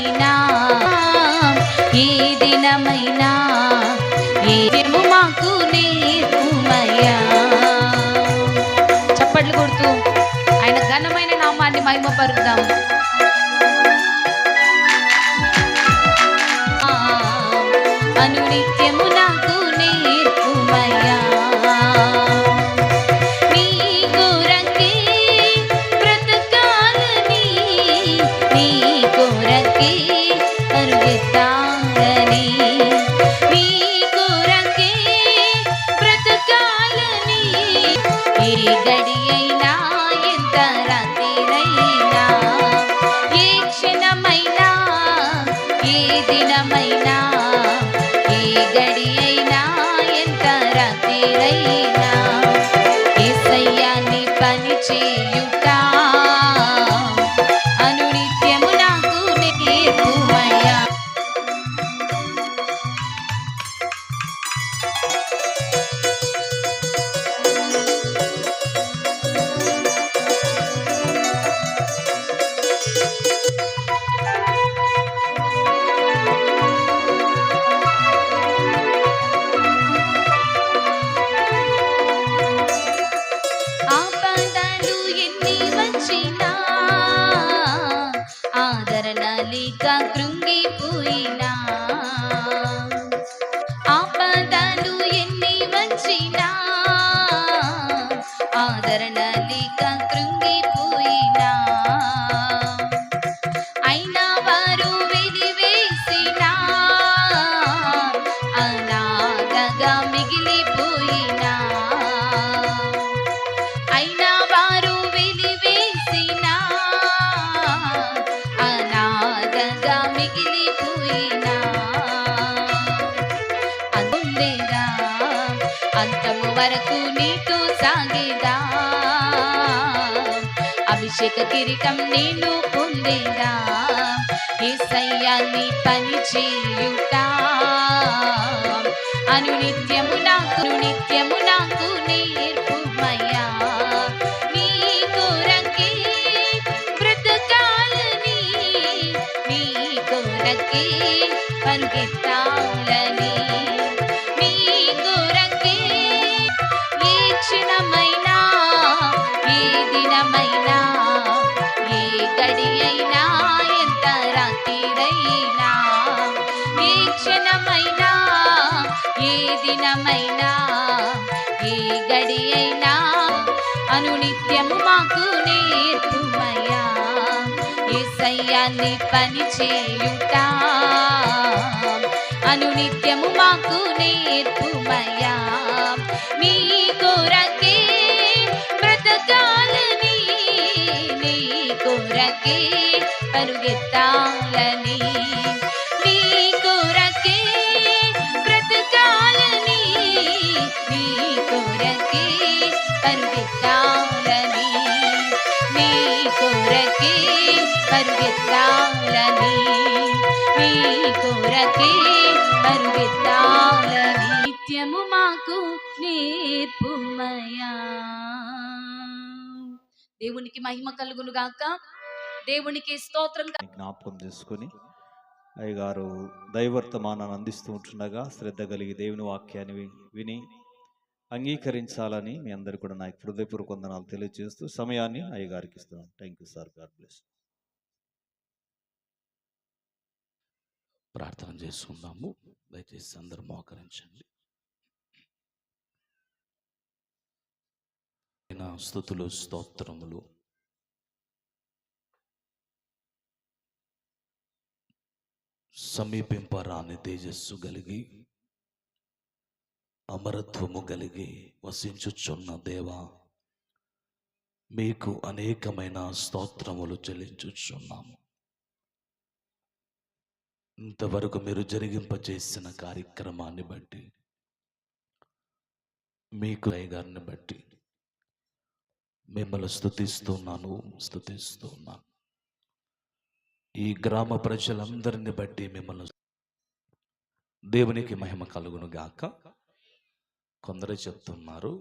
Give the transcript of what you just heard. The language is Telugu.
దినమైనా ఏ దినమైనా ఏమో మాకు నేర్పుమయ్యా. చప్పట్లు కొడుతూ ఆయన ఘనమైన నామాన్ని మహిమపరుద్దాం. అనునిత్యము నాకు నేర్పుమయ్యా. నీ ఏ అంతము వరకు నీతో సాగేదా? అభిషేక కిరీటం నేను పొందేదా? ఈ సయ్యాన్ని పని చేయుట అనునిత్యము నాకు నిత్యము నాకు నేర్పుమయ్యా. నీ కొరకే బ్రతకాలని నీ కొరకే పరుగెత్తాలని. దినమైనా ఏ గడి అయినా అనునిత్యము మాకు నేర్పుమయ్యా. ఏసయ్యాన్ని పని చేయుట అనునిత్యము మాకు నేర్పుమయ్యా. మీ కొరకే బ్రతకాలని నీ కొరకే పరుగెత్తాలని పరుగెత్తాలని కొరకే నిత్యము మాకు నేర్పుమయా. దేవునికి మహిమ కలుగును గాక. దేవునికి స్తోత్రం జ్ఞాపకం చేసుకొని అయ్యగారు దైవర్తమానాన్ని అందిస్తూ ఉంటుండగా శ్రద్ధ కలిగి దేవుని వాక్యాన్ని విని అంగీకరించాలని మీ అందరు కూడా నా హృదయపూర్వక వందనాలు తెలియజేస్తూ సమయాన్ని అయ్యగారికి ఇస్తున్నాను. Thank you sir God bless ప్రార్థన చేసుకుందాము. దయచేసి అందరూ మోకరించండి. నా స్థుతులు స్తోత్రములు. సమీపింపరాని తేజస్సు కలిగి అమరత్వము కలిగి వసించుచున్న దేవా మీకు అనేకమైన స్తోత్రములు చెల్లించుచున్నాము. ఇంతవరకు మీరు జరిగింపచేసిన కార్యక్రమాన్ని బట్టి మీకు గారిని బట్టి మిమ్మల్ని స్థుతిస్తున్నాను స్థుతిస్తున్నాను ఈ గ్రామ ప్రజలందరిని బట్టి మిమ్మల్ని దేవునికి మహిమ కలుగును గాక కొందరు చెప్తున్నారు